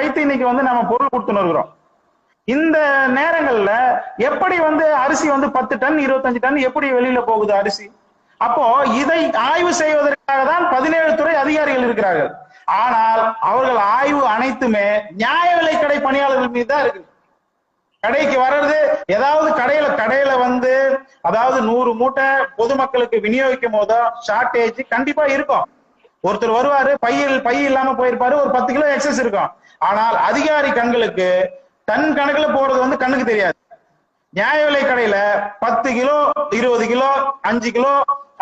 வைத்து இன்னைக்கு வந்து நம்ம பொருள் கொடுத்துன்னு இருக்கிறோம். இந்த நேரங்கள்ல எப்படி வந்து அரிசி வந்து பத்து டன் இருபத்தஞ்சு டன் எப்படி வெளியில போகுது அரிசி? அப்போ இதை ஆய்வு செய்வதற்காக தான் பதினேழு துறை அதிகாரிகள் இருக்கிறார்கள். ஆனால் அவர்கள் ஆய்வு அனைத்துமே நியாய விலை கடை பணியாளர்கள் மீது தான் இருக்கு கடைக்கு வர்றது ஏதாவது கடையில கடையில வந்து அதாவது நூறு மூட்டை பொதுமக்களுக்கு விநியோகிக்கும் போதோ ஷார்டேஜ் கண்டிப்பா இருக்கும். ஒருத்தர் வருவாரு பையில் பை இல்லாம போயிருப்பாரு ஒரு பத்து கிலோ எக்ஸஸ் இருக்கும். ஆனால் அதிகாரி கண்களுக்கு தன் கணக்குல போறது வந்து கண்ணுக்கு தெரியாது. நியாய விலை கடையில பத்து கிலோ இருபது கிலோ அஞ்சு கிலோ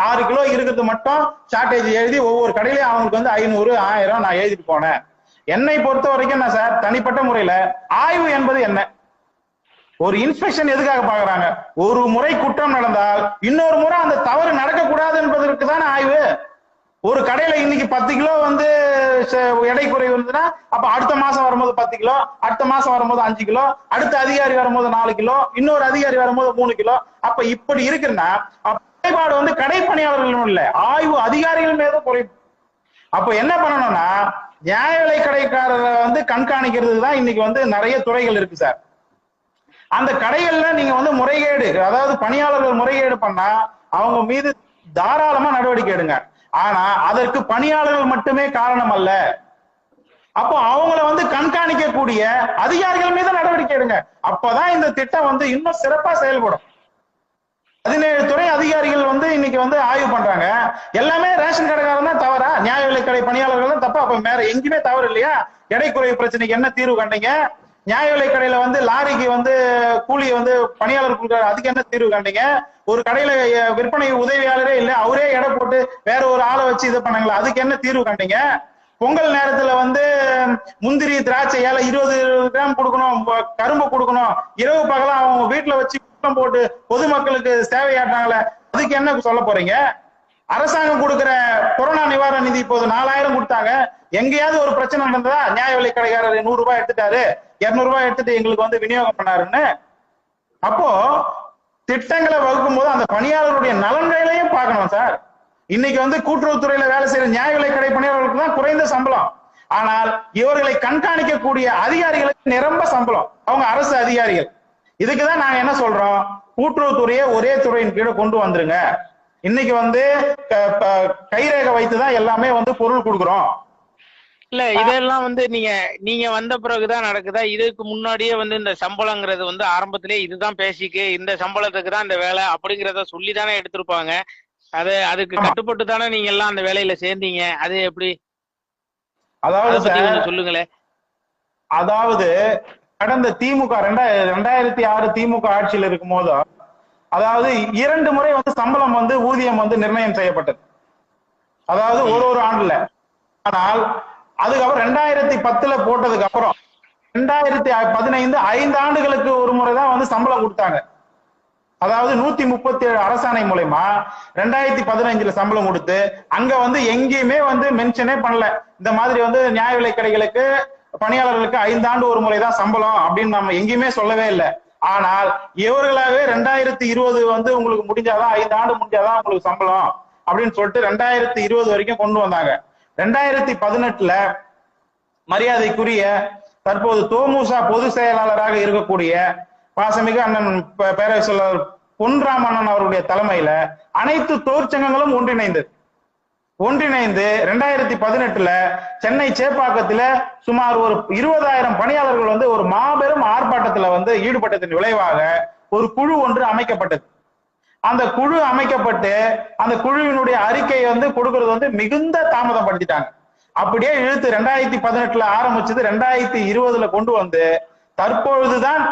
ஆறு கிலோ இருக்கிறது மட்டும் ஷார்டேஜ் எழுதி ஒவ்வொரு கடையிலயும் அவங்களுக்கு வந்து ஐநூறு ஆயிரம் நான் எழுதிட்டு போனேன். என்னை பொறுத்த வரைக்கும் நான் சார் தனிப்பட்ட முறையில ஆய்வு என்பது என்ன? ஒரு இன்ஸ்பெக்ஷன் எதுக்காக பாக்குறாங்க ஒரு முறை குற்றம் நடந்தால் இன்னொரு முறை அந்த தவறு நடக்க ஒரு கடையில இன்னைக்கு பத்து கிலோ வந்து ச- எடை குறைவு இருந்ததுன்னா அப்ப அடுத்த மாசம் வரும்போது பத்து கிலோ அடுத்த மாசம் வரும்போது அஞ்சு கிலோ அடுத்த அதிகாரி வரும்போது நாலு கிலோ இன்னொரு அதிகாரி வரும்போது மூணு கிலோ. அப்ப இப்படி இருக்குன்னா குறைபாடு வந்து கடை பணியாளர்களும் இல்லை ஆய்வு அதிகாரிகள் மீது குறை அப்ப என்ன பண்ணணும்னா நியாய விலை கடைக்காரரை வந்து கண்காணிக்கிறதுக்கு தான் இன்னைக்கு வந்து நிறைய துறைகள் இருக்கு சார். அந்த கடைகள்ல நீங்க வந்து முறைகேடு அதாவது பணியாளர்கள் முறைகேடு பண்ணா அவங்க மீது தாராளமா நடவடிக்கை எடுங்க. ஆனா அதற்கு பணியாளர்கள் மட்டுமே காரணம் அல்ல. அப்போ அவங்கள வந்து கண்காணிக்கக்கூடிய அதிகாரிகள் மீது நடவடிக்கை எடுங்க. அப்பதான் இந்த திட்டம் வந்து இன்னும் சிறப்பா செயல்படும். பதினேழு துறை அதிகாரிகள் வந்து இன்னைக்கு வந்து ஆய்வு பண்றாங்க. எல்லாமே ரேஷன் கடைக்காரன் தான் தவறா? நியாய விலை கடை பணியாளர்கள் தான் தப்பா. அப்ப வேற எங்கேயுமே தவறு இல்லையா? எடை குறைவு பிரச்சனைக்கு என்ன தீர்வு கண்டீங்க? நியாய விலை கடையில வந்து லாரிக்கு வந்து கூலி வந்து பணியாளர் கொடுக்குறாரு. அதுக்கு என்ன தீர்வு காண்டீங்க ஒரு கடையில விற்பனை உதவியாளரே இல்ல அவரே எடை போட்டு வேற ஒரு ஆளை வச்சு இது பண்ணாங்களா? அதுக்கு என்ன தீர்வு காண்டீங்க பொங்கல் நேரத்துல வந்து முந்திரி திராட்சை ஏழை இருபது கிராம் கொடுக்கணும் கரும்பு கொடுக்கணும். இரவு பகலாம் அவங்க வீட்டுல வச்சு கூட்டம் போட்டு பொதுமக்களுக்கு சேவையாட்டாங்களே அதுக்கு என்ன சொல்ல போறீங்க? அரசாங்கம் கொடுக்கிற கொரோனா நிவாரண நிதி இப்போது நாலாயிரம் கொடுத்தாங்க. எங்கேயாவது ஒரு பிரச்சனை நடந்ததா? நியாய விலை கடைக்காரர் நூறு ரூபாய் எடுத்துட்டாரு. இருநூறு ரூபாய் எடுத்துட்டு எங்களுக்கு வந்து விநியோகம் பண்ணாருன்னு. அப்போ திட்டங்களை வகுக்கும் போது அந்த பணியாளருடைய நலன்களையும் பார்க்கணும் சார். இன்னைக்கு வந்து கூட்டுறவுத்துறையில வேலை செய்யற நியாய விலை கடை பணியாளர்களுக்கு தான் குறைந்த சம்பளம். ஆனால் இவர்களை கண்காணிக்கக்கூடிய அதிகாரிகளுக்கு நிரம்ப சம்பளம். அவங்க அரசு அதிகாரிகள். இதுக்கு தான் நாங்க என்ன சொல்றோம்? கூட்டுறவுத்துறையை ஒரே துறையின் கீழே கொண்டு வந்துருங்க. இன்னைக்கு வந்து கைரேகை வைத்து தான் எல்லாமே வந்து பொருள் கொடுக்குறோம். இல்ல இதெல்லாம் வந்து நீங்க நீங்க வந்த பிறகுதான் நடக்குதா? இதுக்கு முன்னாடியே வந்து இந்த சம்பளங்கிறது வந்து ஆரம்பத்திலே இதுதான் பேசிக்கு இந்த சம்பளத்துக்கு தான் இந்த வேலை அப்படிங்கறத சொல்லி தானே எடுத்திருப்பாங்க. அது அதுக்கு. கட்டுப்பட்டு தானே நீங்க எல்லாம் அந்த வேலையில சேர்ந்தீங்க? அது எப்படி? அதாவது சொல்லுங்களேன் அதாவது கடந்த திமுக ரெண்டாயிரத்தி ஆறு திமுக ஆட்சியில் இருக்கும் போது அதாவது இரண்டு முறை வந்து சம்பளம் வந்து ஊதியம் வந்து நிர்ணயம் செய்யப்பட்டது. அதாவது ஒரு ஒரு ஆண்டுல. ஆனால் அதுக்கப்புறம் ரெண்டாயிரத்தி பத்துல போட்டதுக்கு அப்புறம் ரெண்டாயிரத்தி பதினைந்து ஐந்து ஆண்டுகளுக்கு ஒரு முறை தான் வந்து சம்பளம் கொடுத்தாங்க. அதாவது நூத்தி முப்பத்தி ஏழு அரசாணை மூலயமா ரெண்டாயிரத்தி பதினைஞ்சுல சம்பளம் கொடுத்து அங்க வந்து எங்கேயுமே வந்து மென்ஷனே பண்ணல. இந்த மாதிரி வந்து நியாய விலை கடைகளுக்கு பணியாளர்களுக்கு ஐந்தாண்டு ஒரு முறை தான் சம்பளம் அப்படின்னு நம்ம எங்கேயுமே சொல்லவே இல்லை. ஆனால் இவர்களாவே ரெண்டாயிரத்தி இருபது வந்து உங்களுக்கு முடிஞ்சாதான் ஐந்து ஆண்டு முடிஞ்சாதான் உங்களுக்கு சம்பளம் அப்படின்னு சொல்லிட்டு ரெண்டாயிரத்தி இருபது வரைக்கும் கொண்டு வந்தாங்க. ரெண்டாயிரத்தி பதினெட்டுல மரியாதைக்குரிய தற்போது தோமுசா பொதுச் செயலாளராக இருக்கக்கூடிய பாசமிகு அண்ணன் பே- செயலாளர் பொன் ராமண்ணன் அவருடைய தலைமையில அனைத்து தொழிற்சங்கங்களும் ஒன்றிணைந்தது. ஒன்றிணைந்து ரெண்டாயிரத்தி பதினெட்டுல சென்னை சேப்பாக்கத்துல சுமார் ஒரு இருபதாயிரம் பணியாளர்கள் வந்து ஒரு மாபெரும் ஆர்ப்பாட்டத்துல வந்து ஈடுபட்டதன் விளைவாக ஒரு குழு ஒன்று அமைக்கப்பட்டது. அந்த குழு அமைக்கப்பட்டு அந்த குழுவினுடைய அறிக்கையை வந்து கொடுக்கறது வந்து மிகுந்த தாமதம் படுத்திட்டாங்க. அப்படியே இழுத்து ரெண்டாயிரத்தி பதினெட்டுல ஆரம்பிச்சது ரெண்டாயிரத்தி இருபதுல கொண்டு வந்து தற்பொழுதுதான்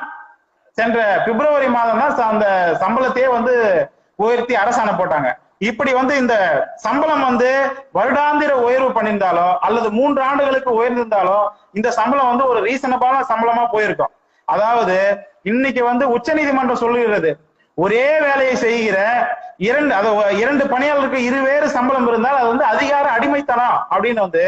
சென்ற பிப்ரவரி மாதம் தான் அந்த சம்பளத்தையே வந்து உயர்த்தி அரசாணை போட்டாங்க. இப்படி வந்து இந்த சம்பளம் வந்து வருடாந்திர உயர்வு பண்ணியிருந்தாலோ அல்லது மூன்று ஆண்டுகளுக்கு உயர்ந்திருந்தாலோ இந்த சம்பளம் வந்து ஒரு ரீசனபான சம்பளமா போயிருக்கும். அதாவது இன்னைக்கு வந்து உச்சநீதிமன்றம் சொல்லுகிறது ஒரே வேலையை செய்கிற இரண்டு அது இரண்டு பணியாளருக்கு இருவேறு சம்பளம் இருந்தால் அது வந்து அதிகார அடிமைத்தனம் அப்படின்னு வந்து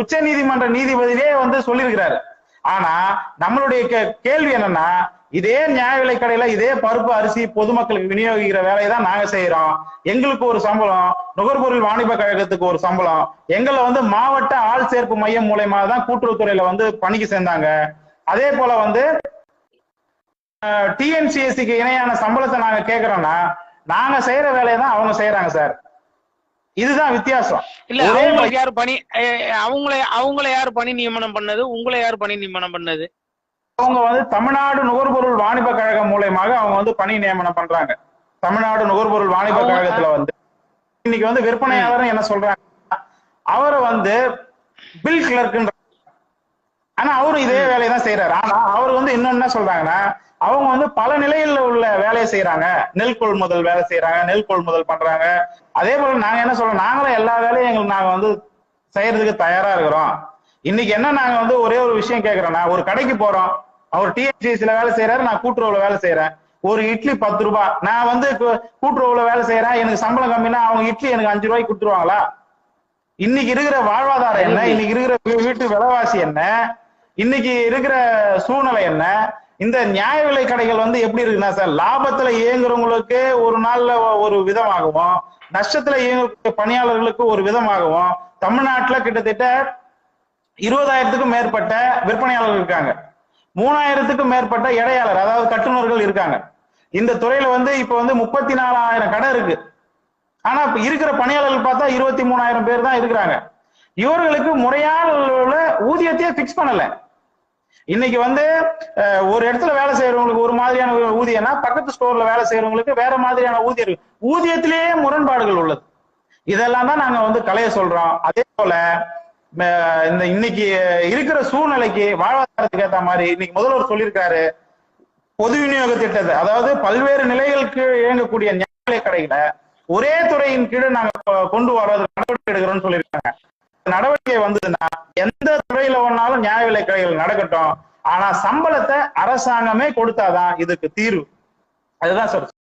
உச்ச நீதிமன்ற நீதிபதியே வந்து சொல்லியிருக்கிறாரு. ஆனா நம்மளுடைய கே- கேள்வி என்னன்னா இதே நியாய விலை கடையில இதே பருப்பு அரிசி பொதுமக்களுக்கு விநியோகிக்கிற வேலையை தான் நாங்க செய்யறோம் எங்களுக்கு ஒரு சம்பளம் நுகர்பொருள் வாணிப கழகத்துக்கு ஒரு சம்பளம். எங்களை வந்து மாவட்ட ஆள் சேர்ப்பு மையம் மூலயமா தான் கூட்டுறவுத்துறையில வந்து பணிக்கு சேர்ந்தாங்க. அதே போல வந்து டிஎன்சிஎஸ்சிக்கு இணையான சம்பளத்தை நாங்க கேக்குறோம்னா நாங்க செய்யற வேலையை தான் அவங்க செய்யறாங்க சார். இதுதான் வித்தியாசம். இல்ல ஒரே அவங்களுக்கு யாரு பணி அவங்கள அவங்கள யாரு பணி நியமனம் பண்ணது? உங்களை யாரு பணி நியமனம் பண்ணது? அவங்க வந்து தமிழ்நாடு நுகர்பொருள் வாணிப கழகம் மூலயமாக அவங்க வந்து பணி நியமனம் பண்றாங்க. தமிழ்நாடு நுகர்பொருள் வாணிப கழகத்துல வந்து. இன்னைக்கு வந்து விற்பனையாளர் என்ன சொல்றாங்க? அவரை வந்து பில் கிளர்க்ன்ற ஆனா அவரும் இதே வேலையை தான் செய்யறாரு ஆனா அவர் வந்து இன்னொன்னு என்ன சொல்றாங்கன்னா அவங்க வந்து பல நிலையில உள்ள வேலையை செய்யறாங்க நெல் கொள்முதல் வேலை செய்யறாங்க நெல் கொள்முதல் பண்றாங்க. அதே போல நாங்க என்ன சொல்றோம்? நாங்களும் எல்லா வேலையும் எங்களுக்கு நாங்க வந்து செய்யறதுக்கு தயாரா இருக்கிறோம். இன்னைக்கு என்ன நாங்க வந்து ஒரே ஒரு விஷயம் கேக்குறோம்னா ஒரு கடைக்கு போறோம். அவர் டிஎன்சிஎஸ்ல வேலை செய்யறாரு நான் கூட்டுறவுல வேலை செய்யறேன் ஒரு இட்லி பத்து ரூபாய் நான் வந்து கூட்டுறவுல வேலை செய்யறேன் எனக்கு சம்பளம் கம்மினா அவங்க இட்லி எனக்கு அஞ்சு ரூபாய்க்கு கொடுத்துருவாங்களா? இன்னைக்கு இருக்கிற வாழ்வாதாரம் என்ன? இன்னைக்கு இருக்கிற வீட்டு விலைவாசி என்ன? இன்னைக்கு இருக்கிற சூழ்நிலை என்ன? இந்த நியாய விலை கடைகள் வந்து எப்படி இருக்குன்னா சார் லாபத்துல இயங்குறவங்களுக்கு ஒரு நாள்ல ஒரு விதமாகவும் நஷ்டத்துல இயங்கக்கூடிய பணியாளர்களுக்கு ஒரு விதமாகவும் தமிழ்நாட்டுல கிட்டத்தட்ட இருபதாயிரத்துக்கும் மேற்பட்ட விற்பனையாளர்கள் இருக்காங்க. மூணாயிரத்துக்கும் மேற்பட்ட இடையாளர் அதாவது கட்டுநர்கள் இருக்காங்க. இந்த துறையில வந்து இப்ப வந்து முப்பத்தி நாலாயிரம் கடை இருக்கு. ஆனா இருக்கிற பணியாளர்கள் பார்த்தா இருபத்தி மூணாயிரம் பேர் தான் இருக்கிறாங்க. இவர்களுக்கு முறையான ஊதியத்தையே பிக்ஸ் பண்ணல. இன்னைக்கு வந்து ஒரு இடத்துல வேலை செய்யறவங்களுக்கு ஒரு மாதிரியான ஊதியம்னா பக்கத்து ஸ்டோர்ல வேலை செய்யறவங்களுக்கு வேற மாதிரியான ஊதியம் ஊதியத்திலேயே முரண்பாடுகள் உள்ளது. இதெல்லாம் தான் நாங்க வந்து கலைய சொல்றோம். அதே போல இந்த இன்னைக்கு இருக்கிற சூழ்நிலைக்கு வாழ்வாதாரத்துக்கு ஏத்த மாதிரி இன்னைக்கு முதல்வர் சொல்லியிருக்காரு பொது விநியோக திட்டத்தை அதாவது பல்வேறு நிலைகளுக்கு இயங்கக்கூடிய நியாய கடைகளை ஒரே துறையின் கீழே நாங்க கொண்டு வர்றது நடவடிக்கை எடுக்கிறோம்னு சொல்லியிருக்காங்க. நடவடிக்கை வந்ததுன்னா எந்த துறையில வேணாலும் நியாய விலை கடைகள் நடக்கட்டும். ஆனா சம்பளத்தை அரசாங்கமே கொடுத்தாதான் இதுக்கு தீர்வு. அதுதான் சார்